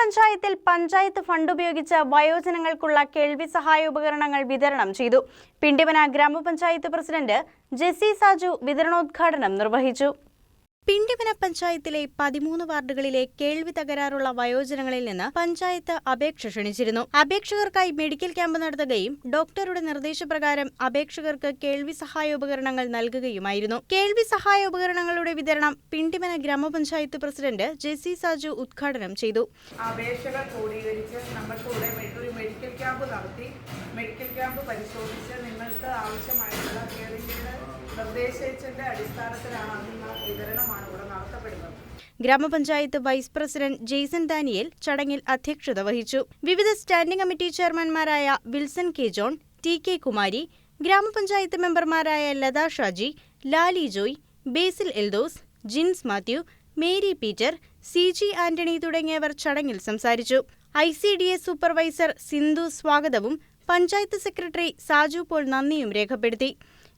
പഞ്ചായത്തിൽ പഞ്ചായത്ത് ഫണ്ട് ഉപയോഗിച്ച് വയോജനങ്ങൾക്കുള്ള കേൾവി സഹായ ഉപകരണങ്ങൾ വിതരണം ചെയ്തു. പിണ്ടിമന ഗ്രാമപഞ്ചായത്ത് പ്രസിഡന്റ് ജെസി സാജു വിതരണോദ്ഘാടനം നിർവഹിച്ചു. പിണ്ടിമന പഞ്ചായത്തിലെ പതിമൂന്ന് വാർഡുകളിലെ കേൾവി തകരാറുള്ള വയോജനങ്ങളിൽ നിന്ന് പഞ്ചായത്ത് അപേക്ഷ ക്ഷണിച്ചിരുന്നു. അപേക്ഷകർക്കായി മെഡിക്കൽ ക്യാമ്പ് നടത്തുകയും ഡോക്ടറുടെ നിർദ്ദേശപ്രകാരം അപേക്ഷകർക്ക് കേൾവി സഹായ ഉപകരണങ്ങൾ നൽകുകയുമായിരുന്നു. കേൾവി സഹായ ഉപകരണങ്ങളുടെ വിതരണം പിണ്ടിമന ഗ്രാമപഞ്ചായത്ത് പ്രസിഡന്റ് ജെ സി സാജു ഉദ്ഘാടനം ചെയ്തു. അപേക്ഷകൾ മെഡിക്കൽ ക്യാമ്പ് നടത്തി. മെഡിക്കൽ ക്യാമ്പ് പരിശോധിച്ച് നിങ്ങൾക്ക് ആവശ്യമായിട്ടുള്ള അടിസ്ഥാനത്തിലാണ് ഗ്രാമപഞ്ചായത്ത് വൈസ് പ്രസിഡന്റ് ജെയ്സൺ ദാനിയേൽ ചടങ്ങിൽ അധ്യക്ഷത വഹിച്ചു. വിവിധ standing committee ചെയർമാൻമാരായ Wilson K John T K Kumari ഗ്രാമപഞ്ചായത്ത് മെമ്പർമാരായ ലത ഷാജി ലാലി ജോയ് ബേസിൽ Eldhose Jins Mathew Mary Peter C G Antony തുടങ്ങിയവർ ചടങ്ങിൽ സംസാരിച്ചു. I C D S supervisor Sindhu സ്വാഗതവും പഞ്ചായത്ത് സെക്രട്ടറി സാജു പോൾ നന്ദിയും രേഖപ്പെടുത്തി.